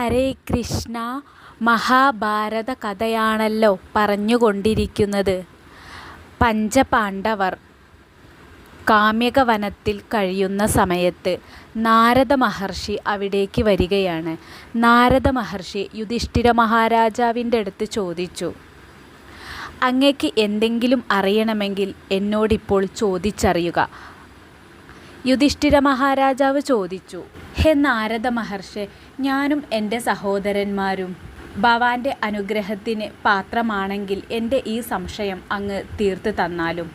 ഹരേ കൃഷ്ണ മഹാഭാരത കഥയാണല്ലോ പറഞ്ഞുകൊണ്ടിരിക്കുന്നത്. പഞ്ചപാണ്ഡവർ കാമ്യകവനത്തിൽ കഴിയുന്ന സമയത്ത് നാരദ മഹർഷി അവിടേക്ക് വരികയാണ്. നാരദ മഹർഷി യുധിഷ്ഠിര മഹാരാജാവിന്റെ അടുത്ത് ചോദിച്ചു അങ്ങേക്ക് എന്തെങ്കിലും അറിയണമെങ്കിൽ എന്നോടിപ്പോൾ ചോദിച്ചറിയുക. യുധിഷ്ഠിര മഹാരാജാവ് ചോദിച്ചു ഹേ നാരദ മഹർഷെ ഞാനും എന്റെ സഹോദരന്മാരും ഭവാന്റെ അനുഗ്രഹത്തിന് പാത്രമാണെങ്കിൽ എന്റെ ഈ സംശയം അങ്ങ് തീർത്തു തന്നാലും.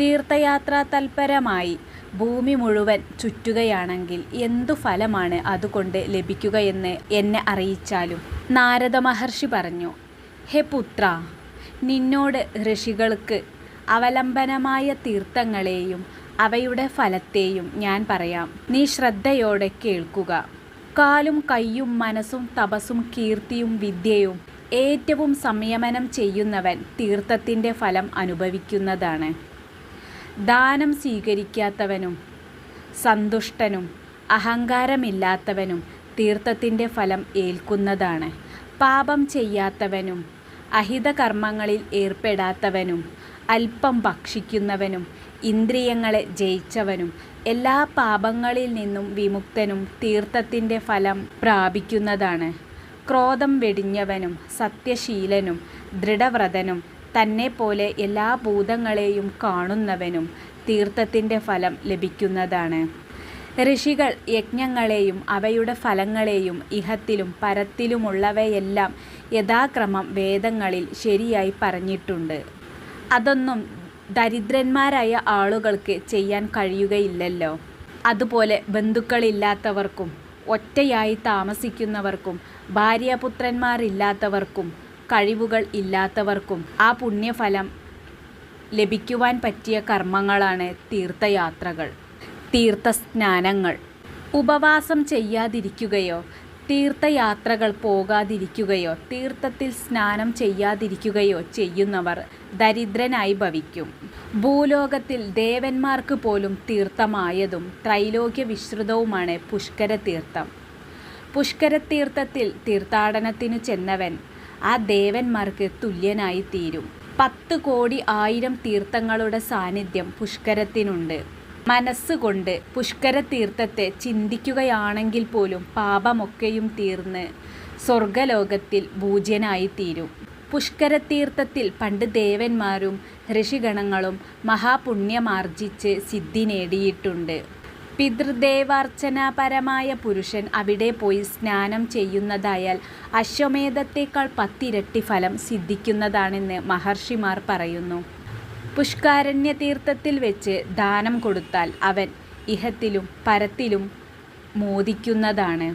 തീർത്ഥയാത്ര തൽപരമായി ഭൂമി മുഴുവൻ ചുറ്റുകയാണെങ്കിൽ എന്തു ഫലമാണ് അതുകൊണ്ട് ലഭിക്കുകയെന്ന് എന്നെ അറിയിച്ചാലും? നാരദ മഹർഷി പറഞ്ഞു ഹേ പുത്ര നിന്നോട് ഋഷികൾക്ക് അവലംബനമായ തീർത്ഥങ്ങളെയും അവയുടെ ഫലത്തെയും ഞാൻ പറയാം. നീ ശ്രദ്ധയോടെ കേൾക്കുക. കാലും കയ്യും മനസ്സും തപസ്സും കീർത്തിയും വിദ്യയും ഏറ്റവും സംയമനം ചെയ്യുന്നവൻ തീർത്ഥത്തിന്റെ ഫലം അനുഭവിക്കുന്നതാണ്. ദാനം സ്വീകരിക്കാത്തവനും സന്തുഷ്ടനും അഹങ്കാരമില്ലാത്തവനും തീർത്ഥത്തിന്റെ ഫലം ഏൽക്കുന്നതാണ്. പാപം ചെയ്യാത്തവനും അഹിതകർമ്മങ്ങളിൽ ഏർപ്പെടാത്തവനും അല്പം ഭക്ഷിക്കുന്നവനും ഇന്ദ്രിയങ്ങളെ ജയിച്ചവനും എല്ലാ പാപങ്ങളിൽ നിന്നും വിമുക്തനും തീർത്ഥത്തിന്റെ ഫലം പ്രാപിക്കുന്നതാണ്. ക്രോധം വെടിഞ്ഞവനും സത്യശീലനും ദൃഢവ്രതനും തന്നെപ്പോലെ എല്ലാ ഭൂതങ്ങളെയും കാണുന്നവനും തീർത്ഥത്തിന്റെ ഫലം ലഭിക്കുന്നതാണ്. ഋഷികൾ യജ്ഞങ്ങളെയും അവയുടെ ഫലങ്ങളെയും ഇഹത്തിലും പരത്തിലുമുള്ളവയെല്ലാം യഥാക്രമം വേദങ്ങളിൽ ശരിയായി പറഞ്ഞിട്ടുണ്ട്. അതൊന്നും ദരിദ്രന്മാരായ ആളുകൾക്ക് ചെയ്യാൻ കഴിയുകയില്ലല്ലോ. അതുപോലെ ബന്ധുക്കളില്ലാത്തവർക്കും ഒറ്റയായി താമസിക്കുന്നവർക്കും ഭാര്യാപുത്രന്മാരില്ലാത്തവർക്കും കഴിവുകൾ ഇല്ലാത്തവർക്കും ആ പുണ്യഫലം ലഭിക്കുവാൻ പറ്റിയ കർമ്മങ്ങളാണ് തീർത്ഥയാത്രകൾ തീർത്ഥസ്നാനങ്ങൾ. ഉപവാസം ചെയ്യാതിരിക്കുകയോ തീർത്ഥയാത്രകൾ പോകാതിരിക്കുകയോ തീർത്ഥത്തിൽ സ്നാനം ചെയ്യാതിരിക്കുകയോ ചെയ്യുന്നവർ ദരിദ്രനായി ഭവിക്കും. ഭൂലോകത്തിൽ ദേവന്മാർക്ക് പോലും തീർത്ഥമായതും ത്രൈലോക്യ വിശ്രുതവുമാണ് പുഷ്കര തീർത്ഥം. പുഷ്കര തീർത്ഥത്തിൽ തീർത്ഥാടനത്തിനു ചെന്നവൻ ആ ദേവന്മാർക്ക് തുല്യനായി തീരും പത്ത് കോടി ആയിരം തീർത്ഥങ്ങളുടെ സാന്നിധ്യം പുഷ്കരത്തിനുണ്ട്. മനസ്സുകൊണ്ട് പുഷ്കര തീർത്ഥത്തെ ചിന്തിക്കുകയാണെങ്കിൽ പോലും പാപമൊക്കെയും തീർന്ന് സ്വർഗലോകത്തിൽ പൂജ്യനായിത്തീരും. പുഷ്കര തീർത്ഥത്തിൽ പണ്ട് ദേവന്മാരും ഋഷിഗണങ്ങളും മഹാപുണ്യമാർജിച്ച് സിദ്ധി നേടിയിട്ടുണ്ട്. പിതൃദേവാർച്ചനാപരമായ പുരുഷൻ അവിടെ പോയി സ്നാനം ചെയ്യുന്നതായാൽ അശ്വമേധത്തേക്കാൾ പത്തിരട്ടി ഫലം സിദ്ധിക്കുന്നതാണെന്ന് മഹർഷിമാർ പറയുന്നു. പുഷ്കാരണ്യ തീർത്ഥത്തിൽ വെച്ച് ദാനം കൊടുത്താൽ അവൻ ഇഹത്തിലും പരത്തിലും മോദിക്കുന്നതാണ്.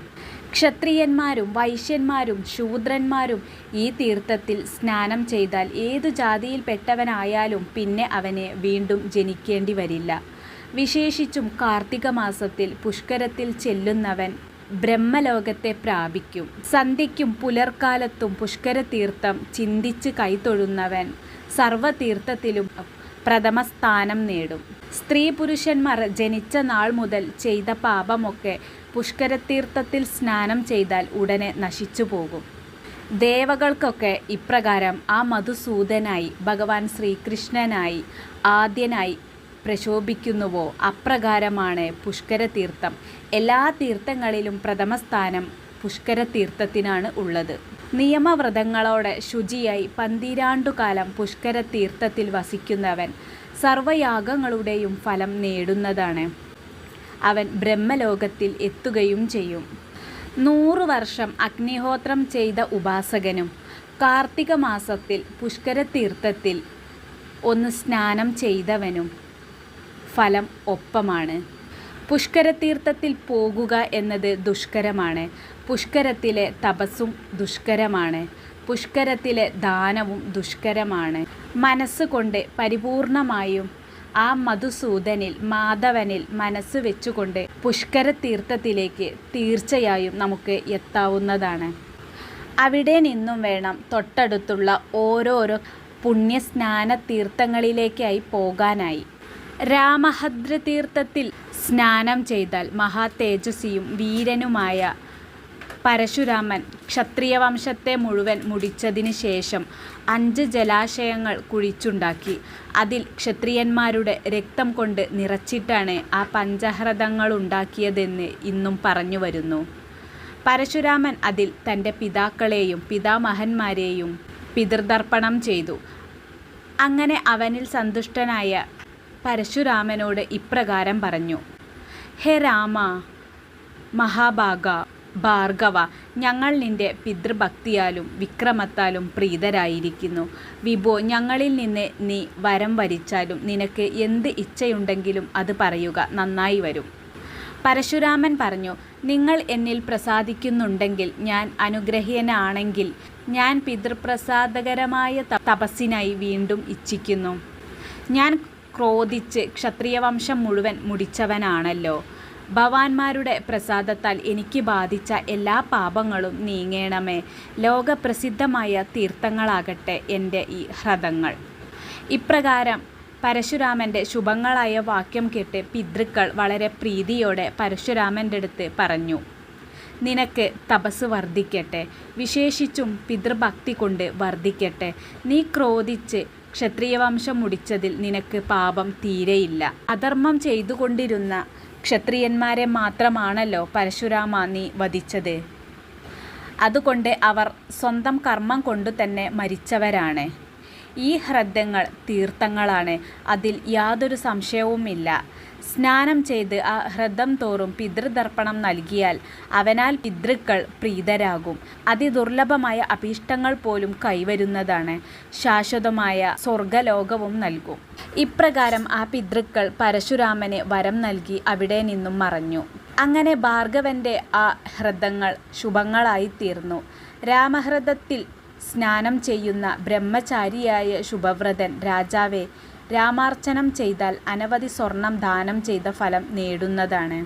ക്ഷത്രിയന്മാരും വൈശ്യന്മാരും ശൂദ്രന്മാരും ഈ തീർത്ഥത്തിൽ സ്നാനം ചെയ്താൽ ഏതു ജാതിയിൽപ്പെട്ടവനായാലും പിന്നെ അവനെ വീണ്ടും ജനിക്കേണ്ടി വരില്ല. വിശേഷിച്ചും കാർത്തിക മാസത്തിൽ പുഷ്കരത്തിൽ ചെല്ലുന്നവൻ ബ്രഹ്മലോകത്തെ പ്രാപിക്കും. സന്ധ്യയ്ക്കും പുലർക്കാലത്തും പുഷ്കരതീർത്ഥം ചിന്തിച്ച് കൈതൊഴുന്നവൻ സർവതീർത്ഥത്തിലും പ്രഥമ സ്ഥാനം നേടും. സ്ത്രീ പുരുഷന്മാർ ജനിച്ച നാൾ മുതൽ ചെയ്ത പാപമൊക്കെ പുഷ്കരതീർത്ഥത്തിൽ സ്നാനം ചെയ്താൽ ഉടനെ നശിച്ചു പോകും. ദേവകൾക്കൊക്കെ ഇപ്രകാരം ആ മധുസൂദനായി ഭഗവാൻ ശ്രീകൃഷ്ണനായി ആദ്യനായി പ്രശോഭിക്കുന്നുവോ അപ്രകാരമാണ് പുഷ്കരതീർത്ഥം. എല്ലാ തീർത്ഥങ്ങളിലും പ്രഥമ സ്ഥാനം പുഷ്കരതീർത്ഥത്തിനാണ് ഉള്ളത്. നിയമവ്രതങ്ങളോടെ ശുചിയായി പന്തിരാണ്ടുകാലം പുഷ്കര തീർത്ഥത്തിൽ വസിക്കുന്നവൻ സർവയാഗങ്ങളുടെയും ഫലം നേടുന്നതാണ്. അവൻ ബ്രഹ്മലോകത്തിൽ എത്തുകയും ചെയ്യും. നൂറു വർഷം അഗ്നിഹോത്രം ചെയ്ത ഉപാസകനും കാർത്തിക മാസത്തിൽ പുഷ്കര തീർത്ഥത്തിൽ ഒന്ന് സ്നാനം ചെയ്തവനും ഫലം ഒപ്പമാണ്. പുഷ്കരതീർത്ഥത്തിൽ പോകുക എന്നത് ദുഷ്കരമാണ്. പുഷ്കരത്തിലെ തപസ്സും ദുഷ്കരമാണ്. പുഷ്കരത്തിലെ ദാനവും ദുഷ്കരമാണ്. മനസ്സുകൊണ്ട് പരിപൂർണമായും ആ മധുസൂദനിൽ മാധവനിൽ മനസ്സ് വെച്ചുകൊണ്ട് പുഷ്കര തീർത്ഥത്തിലേക്ക് തീർച്ചയായും നമുക്ക് എത്താവുന്നതാണ്. അവിടെ നിന്നും വേണം തൊട്ടടുത്തുള്ള ഓരോരോ പുണ്യസ്നാന തീർത്ഥങ്ങളിലേക്കായി പോകാനായി. രാമഭദ്രതീർത്ഥത്തിൽ സ്നാനം ചെയ്താൽ മഹാ തേജസ്വിയും വീരനുമായ പരശുരാമൻ ക്ഷത്രിയവംശത്തെ മുഴുവൻ മുടിച്ചതിന് ശേഷം അഞ്ച് ജലാശയങ്ങൾ കുഴിച്ചുണ്ടാക്കി. അതിൽ ക്ഷത്രിയന്മാരുടെ രക്തം കൊണ്ട് നിറച്ചിട്ടാണ് ആ പഞ്ചരഥങ്ങളുണ്ടാക്കിയതെന്ന് ഇന്നും പറഞ്ഞു വരുന്നു പരശുരാമൻ അതിൽ തന്റെ പിതാക്കളെയും പിതാമഹന്മാരെയും പിതൃതർപ്പണം ചെയ്തു. അങ്ങനെ അവനിൽ സന്തുഷ്ടനായ പരശുരാമനോട് ഇപ്രകാരം പറഞ്ഞു. ഹേ രാമ മഹാഭാഗ ഭാർഗവ ഞങ്ങൾ നിന്റെ പിതൃഭക്തിയാലും വിക്രമത്താലും പ്രീതരായിരിക്കുന്നു. വിഭോ, ഞങ്ങളിൽ നിന്ന് നീ വരം വരിച്ചാലും നിനക്ക് എന്ത് ഇച്ഛയുണ്ടെങ്കിലും അത് പറയുക, നന്നായി വരും. പരശുരാമൻ പറഞ്ഞു. നിങ്ങൾ എന്നിൽ പ്രസാദിക്കുന്നുണ്ടെങ്കിൽ, ഞാൻ അനുഗ്രഹീയനാണെങ്കിൽ ഞാൻ പിതൃപ്രസാദകരമായ തപസ്സിനായി വീണ്ടും ഇച്ഛിക്കുന്നു. ഞാൻ ക്രോധിച്ച് ക്ഷത്രിയവംശം മുഴുവൻ മുടിച്ചവനാണല്ലോ. ഭവാന്മാരുടെ പ്രസാദത്താൽ എനിക്ക് ബാധിച്ച എല്ലാ പാപങ്ങളും നീങ്ങേണമേ. ലോകപ്രസിദ്ധമായ തീർത്ഥങ്ങളാകട്ടെ എന്റെ ഈ ഹ്രദങ്ങൾ. ഇപ്രകാരം പരശുരാമന്റെ ശുഭങ്ങളായ വാക്യം കേട്ട് പിതൃക്കൾ വളരെ പ്രീതിയോടെ പരശുരാമന്റെ അടുത്ത് പറഞ്ഞു. നിനക്ക് തപസ് വർദ്ധിക്കട്ടെ. വിശേഷിച്ചും പിതൃഭക്തി കൊണ്ട് വർദ്ധിക്കട്ടെ. നീ ക്രോധിച്ച് ക്ഷത്രിയവംശം മുടിച്ചതിൽ നിനക്ക് പാപം തീരെയില്ല. അധർമ്മം ചെയ്തുകൊണ്ടിരുന്ന ക്ഷത്രിയന്മാരെ മാത്രമാണല്ലോ പരശുരാമ നീ വധിച്ചത്. അതുകൊണ്ട് അവർ സ്വന്തം കർമ്മം കൊണ്ടു തന്നെ മരിച്ചവരാണ്. ഈ ഹ്രദങ്ങൾ തീർത്ഥങ്ങളാണ്. അതിൽ യാതൊരു സംശയവുമില്ല. സ്നാനം ചെയ്ത് ആ ഹ്രദം തോറും പിതൃതർപ്പണം നൽകിയാൽ അവനാൽ പിതൃക്കൾ പ്രീതരാകും. അതിദുർലഭമായ അഭീഷ്ടങ്ങൾ പോലും കൈവരുന്നതാണ്. ശാശ്വതമായ സ്വർഗലോകവും നൽകും. ഇപ്രകാരം ആ പിതൃക്കൾ പരശുരാമനെ വരം നൽകി അവിടെ നിന്നും മറഞ്ഞു. അങ്ങനെ ഭാർഗവന്റെ ആ ഹ്രദങ്ങൾ ശുഭങ്ങളായിത്തീർന്നു. രാമഹ്രദത്തിൽ സ്നാനം ചെയ്യുന്ന ബ്രഹ്മചാരിയായ ശുഭവ്രതൻ രാജാവേ, രാമാർച്ചനം ചെയ്താൽ അനവധി സ്വർണം ദാനം ചെയ്ത ഫലം നേടുന്നതാണ്.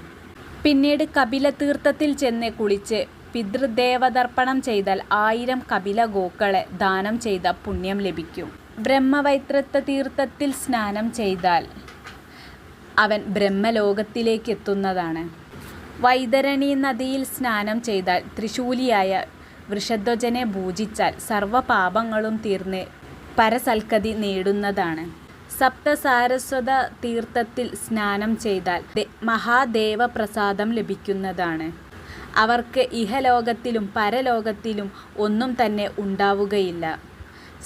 പിന്നീട് കപിലതീർത്ഥത്തിൽ ചെന്ന് കുളിച്ച് പിതൃദേവതർപ്പണം ചെയ്താൽ ആയിരം കപില ഗോക്കളെ ദാനം ചെയ്ത പുണ്യം ലഭിക്കും. ബ്രഹ്മവൈത്രത്വ തീർത്ഥത്തിൽ സ്നാനം ചെയ്താൽ അവൻ ബ്രഹ്മലോകത്തിലേക്ക് എത്തുന്നതാണ് ബ്രഹ്മലോകത്തിലേക്കെത്തുന്നതാണ്. വൈതരണീനദിയിൽ സ്നാനം ചെയ്താൽ ത്രിശൂലിയായ വൃഷധ്വജനെ പൂജിച്ചാൽ സർവപാപങ്ങളും തീർന്ന് പരസൽക്കതി നേടുന്നതാണ്. സപ്തസാരസ്വതതീർത്ഥത്തിൽ സ്നാനം ചെയ്താൽ മഹാദേവപ്രസാദം ലഭിക്കുന്നതാണ്. അവർക്ക് ഇഹലോകത്തിലും പരലോകത്തിലും ഒന്നും തന്നെ ഉണ്ടാവുകയില്ല.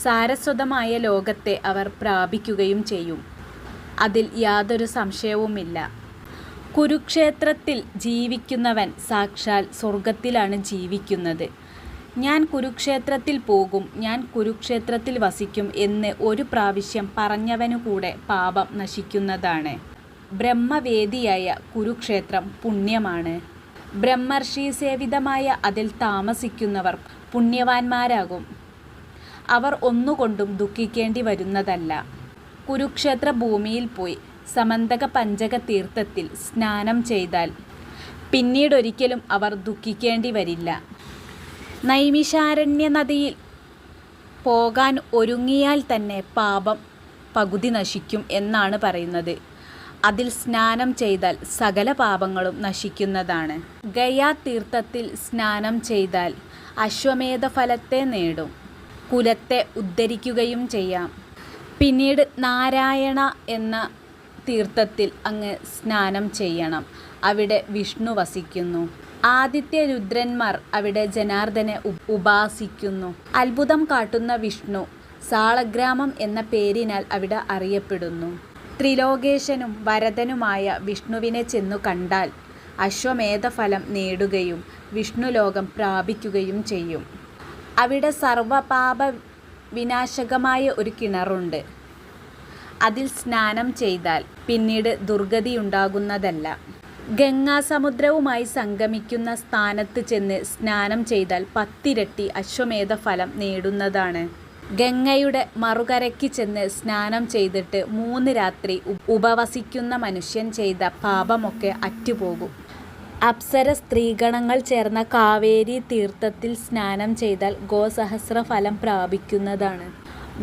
സാരസ്വതമായ ലോകത്തെ അവർ പ്രാപിക്കുകയും ചെയ്യും. അതിൽ യാതൊരു സംശയവുമില്ല. കുരുക്ഷേത്രത്തിൽ ജീവിക്കുന്നവൻ സാക്ഷാൽ സ്വർഗത്തിലാണ് ജീവിക്കുന്നത്. ഞാൻ കുരുക്ഷേത്രത്തിൽ പോകും, ഞാൻ കുരുക്ഷേത്രത്തിൽ വസിക്കും എന്ന് ഒരു പ്രാവശ്യം പറഞ്ഞവനുകൂടെ പാപം നശിക്കുന്നതാണ്. ബ്രഹ്മവേദിയായ കുരുക്ഷേത്രം പുണ്യമാണ്. ബ്രഹ്മർഷി സേവിതമായ അതിൽ താമസിക്കുന്നവർ പുണ്യവാന്മാരാകും. അവർ ഒന്നുകൊണ്ടും ദുഃഖിക്കേണ്ടി വരുന്നതല്ല. കുരുക്ഷേത്ര ഭൂമിയിൽ പോയി സമന്തക പഞ്ചക തീർത്ഥത്തിൽ സ്നാനം ചെയ്താൽ പിന്നീടൊരിക്കലും അവർ ദുഃഖിക്കേണ്ടി വരില്ല. നൈമിഷാരണ്യനദിയിൽ പോകാൻ ഒരുങ്ങിയാൽ തന്നെ പാപം പകുതി നശിക്കും എന്നാണ് പറയുന്നത്. അതിൽ സ്നാനം ചെയ്താൽ സകല പാപങ്ങളും നശിക്കുന്നതാണ്. ഗയാ തീർത്ഥത്തിൽ സ്നാനം ചെയ്താൽ അശ്വമേധ ഫലത്തെ നേടും. കുലത്തെ ഉദ്ധരിക്കുകയും ചെയ്യാം. പിന്നീട് നാരായണ എന്ന തീർത്ഥത്തിൽ അങ്ങ് സ്നാനം ചെയ്യണം. അവിടെ വിഷ്ണു വസിക്കുന്നു. ആദിത്യരുദ്രന്മാർ അവിടെ ജനാർദ്ദനെ ഉപാസിക്കുന്നു. അത്ഭുതം കാട്ടുന്ന വിഷ്ണു സാളഗ്രാമം എന്ന പേരിനാൽ അവിടെ അറിയപ്പെടുന്നു. ത്രിലോകേശനും വരദനുമായ വിഷ്ണുവിനെ ചെന്നു കണ്ടാൽ അശ്വമേധഫലം നേടുകയും വിഷ്ണുലോകം പ്രാപിക്കുകയും ചെയ്യും. അവിടെ സർവപാപ വിനാശകമായ ഒരു കിണറുണ്ട്. അതിൽ സ്നാനം ചെയ്താൽ പിന്നീട് ദുർഗതിയുണ്ടാകുന്നതല്ല. ഗംഗാസമുദ്രവുമായി സംഗമിക്കുന്ന സ്ഥാനത്ത് ചെന്ന് സ്നാനം ചെയ്താൽ പത്തിരട്ടി അശ്വമേധ ഫലം നേടുന്നതാണ്. ഗംഗയുടെ മറുകരയ്ക്ക് ചെന്ന് സ്നാനം ചെയ്തിട്ട് മൂന്ന് രാത്രി ഉപവസിക്കുന്ന മനുഷ്യൻ ചെയ്ത പാപമൊക്കെ അറ്റുപോകും. അപ്സര സ്ത്രീഗണങ്ങൾ ചേർന്ന കാവേരി തീർത്ഥത്തിൽ സ്നാനം ചെയ്താൽ ഗോസഹസ്രഫലം പ്രാപിക്കുന്നതാണ്.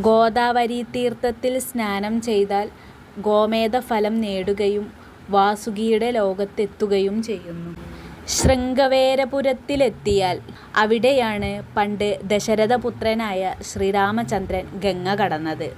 ഗോദാവരി തീർത്ഥത്തിൽ സ്നാനം ചെയ്താൽ ഗോമേധ ഫലം നേടുകയും വാസുകിയുടെ ലോകത്തെത്തുകയും ചെയ്യുന്നു. ശൃംഗവേരപുരത്തിലെത്തിയാൽ അവിടെയാണ് പണ്ട് ദശരഥപുത്രനായ ശ്രീരാമചന്ദ്രൻ ഗംഗ കടന്നത്.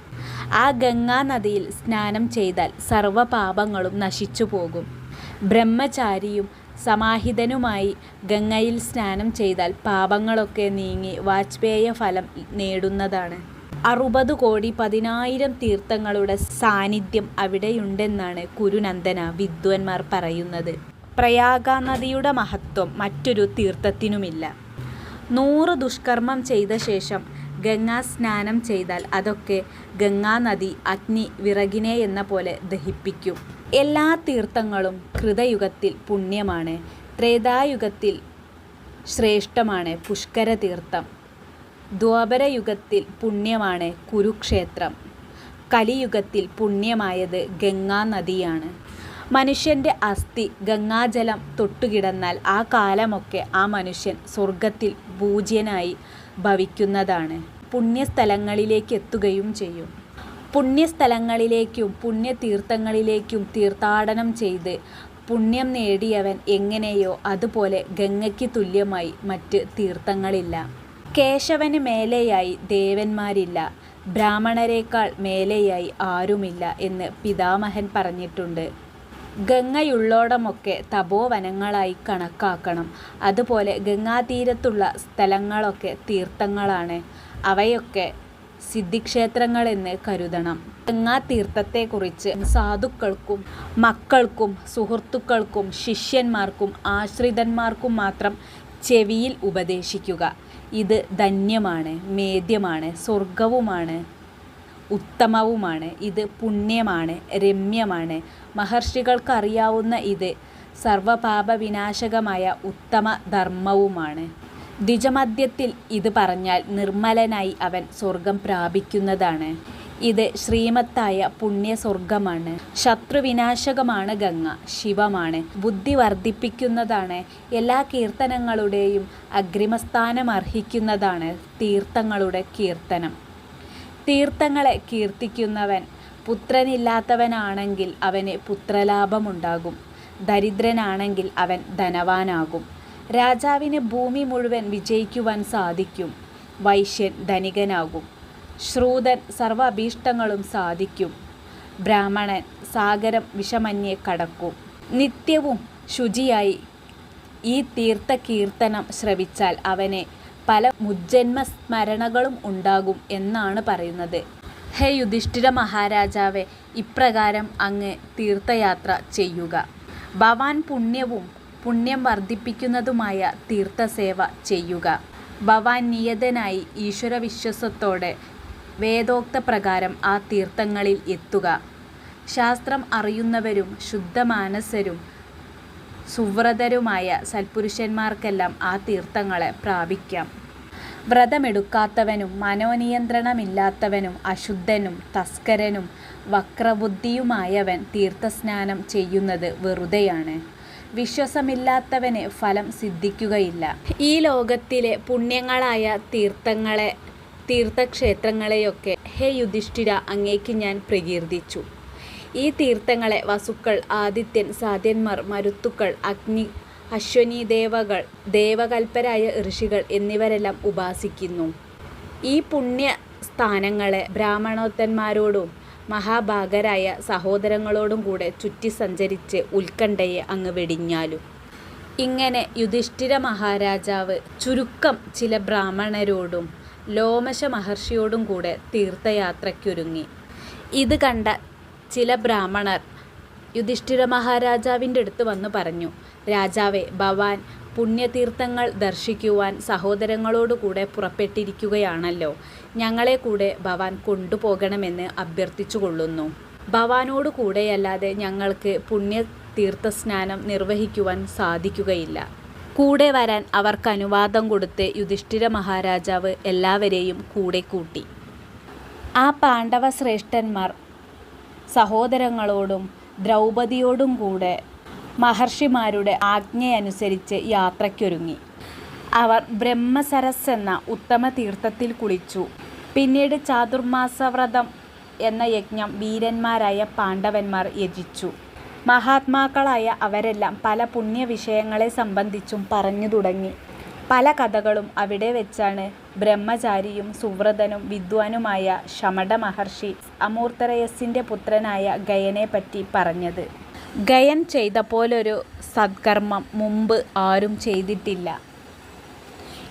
ആ ഗംഗാനദിയിൽ സ്നാനം ചെയ്താൽ സർവപാപങ്ങളും നശിച്ചുപോകും. ബ്രഹ്മചാരിയും സമാഹിതനുമായി ഗംഗയിൽ സ്നാനം ചെയ്താൽ പാപങ്ങളൊക്കെ നീങ്ങി വാജ്പേയ ഫലം നേടുന്നതാണ്. അറുപതു കോടി പതിനായിരം തീർത്ഥങ്ങളുടെ സാന്നിധ്യം അവിടെയുണ്ടെന്നാണ് കുരുനന്ദന വിദ്വാൻമാർ പറയുന്നത്. പ്രയാഗ നദിയുടെ മഹത്വം മറ്റൊരു തീർത്ഥത്തിനുമില്ല. നൂറ് ദുഷ്കർമ്മം ചെയ്ത ശേഷം ഗംഗാ സ്നാനം ചെയ്താൽ അതൊക്കെ ഗംഗാനദി അഗ്നി വിറകിനെ എന്ന പോലെ ദഹിപ്പിക്കും. എല്ലാ തീർത്ഥങ്ങളും കൃതയുഗത്തിൽ പുണ്യമാണ്. ത്രേതായുഗത്തിൽ ശ്രേഷ്ഠമാണ് പുഷ്കരതീർത്ഥം. ദ്വാപരയുഗത്തിൽ പുണ്യമാണ് കുരുക്ഷേത്രം. കലിയുഗത്തിൽ പുണ്യമായത് ഗംഗാനദിയാണ്. മനുഷ്യന്റെ അസ്ഥി ഗംഗാജലം തൊട്ടുകിടന്നാൽ ആ കാലമൊക്കെ ആ മനുഷ്യൻ സ്വർഗത്തിൽ പൂജ്യനായി ഭവിക്കുന്നതാണ്. പുണ്യസ്ഥലങ്ങളിലേക്ക് എത്തുകയും ചെയ്യും. പുണ്യസ്ഥലങ്ങളിലേക്കും പുണ്യതീർത്ഥങ്ങളിലേക്കും തീർത്ഥാടനം ചെയ്ത് പുണ്യം നേടിയവൻ എങ്ങനെയോ അതുപോലെ ഗംഗയ്ക്ക് തുല്യമായി മറ്റ് തീർത്ഥങ്ങളില്ല. കേശവന് മേലെയായി ദേവന്മാരില്ല. ബ്രാഹ്മണരേക്കാൾ മേലെയായി ആരുമില്ല എന്ന് പിതാമഹൻ പറഞ്ഞിട്ടുണ്ട്. ഗംഗയുള്ളോടമൊക്കെ തപോവനങ്ങളായി കണക്കാക്കണം. അതുപോലെ ഗംഗാതീരത്തുള്ള സ്ഥലങ്ങളൊക്കെ തീർത്ഥങ്ങളാണ്. അവയൊക്കെ സിദ്ധിക്ഷേത്രങ്ങളെന്ന് കരുതണം. ഗംഗാതീർത്ഥത്തെക്കുറിച്ച് സാധുക്കൾക്കും മക്കൾക്കും സുഹൃത്തുക്കൾക്കും ശിഷ്യന്മാർക്കും ആശ്രിതന്മാർക്കും മാത്രം ചെവിയിൽ ഉപദേശിക്കുക. ഇത് ധന്യമാണ്, മേദ്യമാണ്, സ്വർഗവുമാണ് ഉത്തമവുമാണ്. ഇത് പുണ്യമാണ്, രമ്യമാണ്. മഹർഷികൾക്കറിയാവുന്ന ഇത് സർവപാപവിനാശകമായ ഉത്തമ ധർമ്മവുമാണ് ദ്വിജമദ്യത്തിൽ ഇത് പറഞ്ഞാൽ നിർമ്മലനായി അവൻ സ്വർഗം പ്രാപിക്കുന്നതാണ്. ഇത് ശ്രീമത്തായ പുണ്യസ്വർഗമാണ്. ശത്രുവിനാശകമാണ് ഗംഗ. ശിവമാണ്. ബുദ്ധി വർദ്ധിപ്പിക്കുന്നതാണ്. എല്ലാ കീർത്തനങ്ങളുടെയും അഗ്രിമസ്ഥാനം അർഹിക്കുന്നതാണ് തീർത്ഥങ്ങളുടെ കീർത്തനം. തീർത്ഥങ്ങളെ കീർത്തിക്കുന്നവൻ പുത്രനില്ലാത്തവനാണെങ്കിൽ അവന് പുത്രലാഭമുണ്ടാകും. ദരിദ്രനാണെങ്കിൽ അവൻ ധനവാനാകും. രാജാവിന് ഭൂമി മുഴുവൻ വിജയിക്കുവാൻ സാധിക്കും. വൈശ്യൻ ധനികനാകും. ശൂദ്രൻ സർവഭീഷ്ടങ്ങളും അഭീഷ്ടങ്ങളും സാധിക്കും. ബ്രാഹ്മണൻ സാഗരം വിഷമന്യെ കടക്കും. നിത്യവും ശുചിയായി ഈ തീർത്ഥ കീർത്തനം ശ്രവിച്ചാൽ അവനെ പല മുജ്ജന്മസ്മരണകളും ഉണ്ടാകും എന്നാണ് പറയുന്നത്. ഹേ യുധിഷ്ഠിര മഹാരാജാവെ ഇപ്രകാരം അങ്ങ് തീർത്ഥയാത്ര ചെയ്യുക. ഭവാൻ പുണ്യവും പുണ്യം വർദ്ധിപ്പിക്കുന്നതുമായ തീർത്ഥസേവ ചെയ്യുക. ഭവാൻ നിയതനായി ഈശ്വര ഈശ്വരവിശ്വാസത്തോടെ വേദോക്തപ്രകാരം ആ തീർത്ഥങ്ങളിൽ എത്തുക. ശാസ്ത്രം അറിയുന്നവരും ശുദ്ധമാനസരും സുവ്രതരുമായ സൽപുരുഷന്മാർക്കെല്ലാം ആ തീർത്ഥങ്ങളെ പ്രാപിക്കാം. വ്രതമെടുക്കാത്തവനും മനോനിയന്ത്രണമില്ലാത്തവനും അശുദ്ധനും തസ്കരനും വക്രബുദ്ധിയുമായവൻ തീർത്ഥസ്നാനം ചെയ്യുന്നത് വെറുതെയാണ്. വിശ്വസമില്ലാത്തവന് ഫലം സിദ്ധിക്കുകയില്ല. ഈ ലോകത്തിലെ പുണ്യങ്ങളായ തീർത്ഥങ്ങളെ തീർത്ഥക്ഷേത്രങ്ങളെയൊക്കെ ഹേ യുധിഷ്ഠിര അങ്ങേക്ക് ഞാൻ പ്രകീർത്തിച്ചു. ഈ തീർത്ഥങ്ങളെ വസുക്കൾ, ആദിത്യൻ, സാധ്യന്മാർ, മരുത്തുക്കൾ, അഗ്നി, അശ്വനി ദേവകൾ ദേവകൽപ്പരായ ഋഷികൾ എന്നിവരെല്ലാം ഉപാസിക്കുന്നു. ഈ പുണ്യ സ്ഥാനങ്ങളെ ബ്രാഹ്മണോത്തന്മാരോടും മഹാഭാഗരായ സഹോദരങ്ങളോടും കൂടെ ചുറ്റി സഞ്ചരിച്ച് ഉത്കണ്ഠയെ അങ്ങ് വെടിഞ്ഞാലും. ഇങ്ങനെ യുധിഷ്ഠിര മഹാരാജാവ് ചുരുക്കം ചില ബ്രാഹ്മണരോടും ലോമശമഹർഷിയോടും കൂടെ തീർത്ഥയാത്രയ്ക്കൊരുങ്ങി. ഇത് കണ്ട ചില ബ്രാഹ്മണർ യുധിഷ്ഠിര മഹാരാജാവിന്റെ അടുത്ത് വന്നു പറഞ്ഞു. രാജാവേ, ഭവാൻ പുണ്യതീർത്ഥങ്ങൾ ദർശിക്കുവാൻ സഹോദരങ്ങളോടുകൂടെ പുറപ്പെട്ടിരിക്കുകയാണല്ലോ. ഞങ്ങളെ കൂടെ ഭവാൻ കൊണ്ടുപോകണമെന്ന് അഭ്യർത്ഥിച്ചുകൊള്ളുന്നു. ഭവാനോട് കൂടെയല്ലാതെ ഞങ്ങൾക്ക് പുണ്യതീർത്ഥസ്നാനം നിർവഹിക്കുവാൻ സാധിക്കുകയില്ല. കൂടെ വരാൻ അവർക്ക് അനുവാദം കൊടുത്ത് യുധിഷ്ഠിര മഹാരാജാവ് എല്ലാവരെയും കൂടെ കൂട്ടി. ആ പാണ്ഡവ ശ്രേഷ്ഠന്മാർ സഹോദരങ്ങളോടും ദ്രൗപതിയോടും കൂടെ മഹർഷിമാരുടെ ആജ്ഞയനുസരിച്ച് യാത്രയ്ക്കൊരുങ്ങി. അവർ ബ്രഹ്മസരസ് എന്ന ഉത്തമ തീർത്ഥത്തിൽ കുളിച്ചു. പിന്നീട് ചാതുർമാസവ്രതം എന്ന യജ്ഞം വീരന്മാരായ പാണ്ഡവന്മാർ യജിച്ചു. മഹാത്മാക്കളായ അവരെല്ലാം പല പുണ്യവിഷയങ്ങളെ സംബന്ധിച്ചും പറഞ്ഞു തുടങ്ങി. പല കഥകളും അവിടെ വെച്ചാണ് ബ്രഹ്മചാരിയും സുവ്രതനും വിദ്വാനുമായ ശമട മഹർഷി അമൂർത്തരയസിന്റെ പുത്രനായ ഗയനെപ്പറ്റി പറഞ്ഞത്. ഗയൻ ചെയ്ത പോലൊരു സത്കർമ്മം മുമ്പ് ആരും ചെയ്തിട്ടില്ല.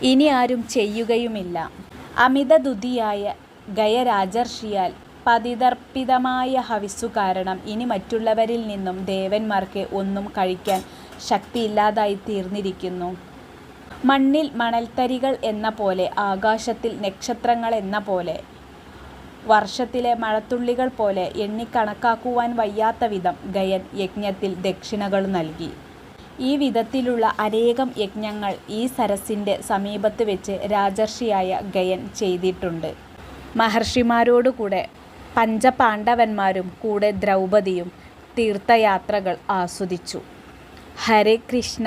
ഇനി ആരും ചെയ്യുകയുമില്ല. അമിതദുഃഖിയായ ഗയരാജർഷിയാൽ പതിതർപ്പിതമായ ഹവിസ്സു കാരണം ഇനി മറ്റുള്ളവരിൽ നിന്നും ദേവന്മാർക്ക് ഒന്നും കഴിക്കാൻ ശക്തിയില്ലാതായി തീർന്നിരിക്കുന്നു മണ്ണിൽ മണൽത്തരികൾ എന്ന പോലെ ആകാശത്തിൽ നക്ഷത്രങ്ങൾ എന്ന പോലെ വർഷത്തിലെ മഴത്തുള്ളികൾ പോലെ എണ്ണിക്കണക്കാക്കുവാൻ വയ്യാത്ത വിധം ഗയൻ യജ്ഞത്തിൽ ദക്ഷിണകൾ നൽകി. ഈ വിധത്തിലുള്ള അനേകം യജ്ഞങ്ങൾ ഈ സരസിന്റെ സമീപത്ത് വെച്ച് രാജർഷിയായ ഗയൻ ചെയ്തിട്ടുണ്ട്. മഹർഷിമാരോടുകൂടെ പഞ്ചപാണ്ഡവന്മാരും കൂടെ ദ്രൗപദിയും തീർത്ഥയാത്രകൾ ആസ്വദിച്ചു. ഹരേ കൃഷ്ണ